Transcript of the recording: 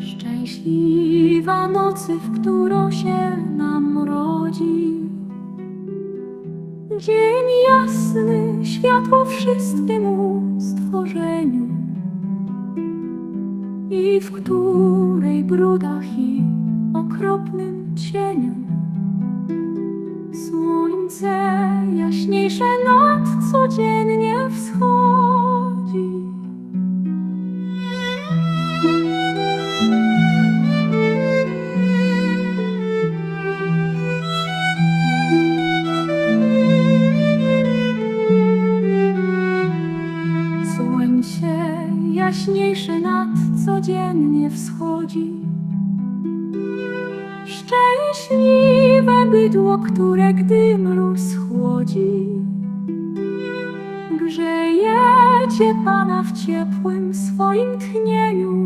Szczęśliwa nocy, w którą się nam rodzi. Dzień jasny, światło wszystkiemu stworzeniu. I w której brudach i okropnym cieniu Słońce jaśniejsze nad codziennie wschodzi. Jaśniejsze nad codziennie wschodzi. Szczęśliwe bydło, które gdy mróz chłodzi, grzejecie Pana w ciepłym swoim tchnieniu.